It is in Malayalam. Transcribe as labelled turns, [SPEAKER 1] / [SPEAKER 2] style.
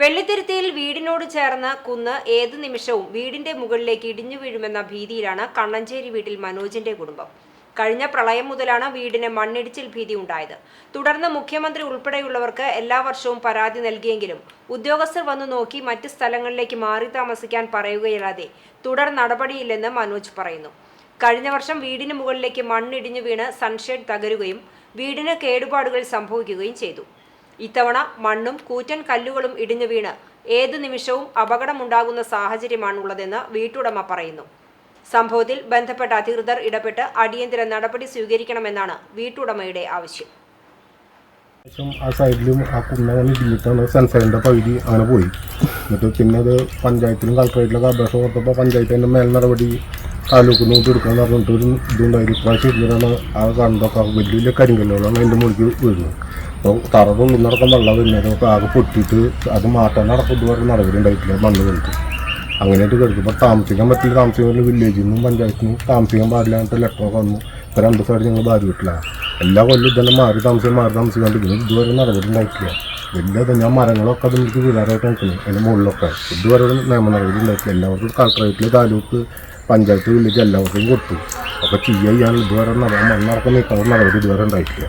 [SPEAKER 1] വെള്ളിത്തിരുത്തിയിൽ വീടിനോട് ചേർന്ന കുന്ന് ഏതു നിമിഷവും വീടിന്റെ മുകളിലേക്ക് ഇടിഞ്ഞു വീഴുമെന്ന ഭീതിയിലാണ് കണ്ണഞ്ചേരി വീട്ടിൽ മനോജിന്റെ കുടുംബം. കഴിഞ്ഞ പ്രളയം മുതലാണ് വീടിന് മണ്ണിടിച്ചിൽ ഭീതി ഉണ്ടായത്. തുടർന്ന് മുഖ്യമന്ത്രി ഉൾപ്പെടെയുള്ളവർക്ക് എല്ലാ വർഷവും പരാതി നൽകിയെങ്കിലും ഉദ്യോഗസ്ഥർ വന്നു നോക്കി മറ്റ് സ്ഥലങ്ങളിലേക്ക് മാറി താമസിക്കാൻ പറയുകയല്ലാതെ തുടർ നടപടിയില്ലെന്ന് മനോജ് പറയുന്നു. കഴിഞ്ഞ വർഷം വീടിന് മുകളിലേക്ക് മണ്ണിടിഞ്ഞു വീണ് സൺഷെയ്ഡ് തകരുകയും വീടിന് കേടുപാടുകൾ സംഭവിക്കുകയും ചെയ്തു. ഇത്തവണ മണ്ണും കൂറ്റൻ കല്ലുകളും ഇടിഞ്ഞു വീണ് ഏതു നിമിഷവും അപകടമുണ്ടാകുന്ന സാഹചര്യമാണുള്ളതെന്ന് വീട്ടുടമ പറയുന്നു. സംഭവത്തിൽ ബന്ധപ്പെട്ട അധികൃതർ ഇടപെട്ട് അടിയന്തര നടപടി സ്വീകരിക്കണമെന്നാണ് വീട്ടുടമയുടെ ആവശ്യം.
[SPEAKER 2] ആ സൈഡിലും ആ കുന്നങ്ങനെ ഇടിഞ്ഞിട്ടാണ് സെൻസറിന്റെ പകുതി അങ്ങനെ പോയി. എന്നിട്ട് പിന്നെ അത് പഞ്ചായത്തിലും കളക്ടറേറ്റിലൊക്കെ അപേക്ഷ കൊടുത്തപ്പോൾ പഞ്ചായത്ത് അതിന്റെ മേൽ നടപടി താലൂക്ക് നോട്ട് എടുക്കാൻ പറഞ്ഞിട്ട് ഒരു ഇതുണ്ടായിരുന്നു ഇപ്രാവശ്യം ഇരുന്നിട്ടാണ് ആ കണ്ടൊക്കെ വലിയ വലിയ കരിങ്കല്ലുകളാണ് അതിന്റെ മുകളിലേക്ക് വീഴുന്നത്. അപ്പോൾ തറവും ഇന്നടക്കം വെള്ളം വരുന്നതൊക്കെ ആകെ പൊട്ടിയിട്ട് അത് മാറ്റാൻ നടക്കും ഇതുവരെ നടപടി ഉണ്ടായിട്ടില്ല മണ്ണ് കളിച്ച് അങ്ങനെയായിട്ട് കിടക്കും. ഇപ്പോൾ താമസിക്കാൻ പറ്റില്ല. താമസിക്കാൻ വില്ലേജിൽ നിന്നും പഞ്ചായത്തിൽ നിന്നും താമസിക്കാൻ പാടില്ല എന്നിട്ട് ലെറ്ററൊക്കെ വന്നു. ഇപ്പോൾ രണ്ട് സൈഡ് ഞങ്ങൾ ഭാര്യ വീട്ടിലാണ് എല്ലാ കൊല്ലം ഇതെല്ലാം മാറി താമസിക്കാൻ മാറി താമസിക്കാണ്ടിരിക്കുന്നു ഇതുവരെ നടപടി ഉണ്ടായിട്ടില്ല. വലിയ അത് ഞാൻ മരങ്ങളൊക്കെ അതിലേക്ക് വീഴാറായിട്ട് നിൽക്കുന്നു. അതിന്റെ മുകളിലൊക്കെ. ഇതുവരെ നിയമ നടപടി ഉണ്ടായിട്ടില്ല. എല്ലാവർക്കും കളക്ടറേറ്റിൽ താലൂക്ക് പഞ്ചായത്ത് വില്ലേജ് എല്ലാവർക്കും കൊടുത്തു. അപ്പോൾ ചെയ്യാൻ ഇതുവരെ നടക്കുന്ന നടപടി ഇതുവരെ ഉണ്ടായിട്ടില്ല.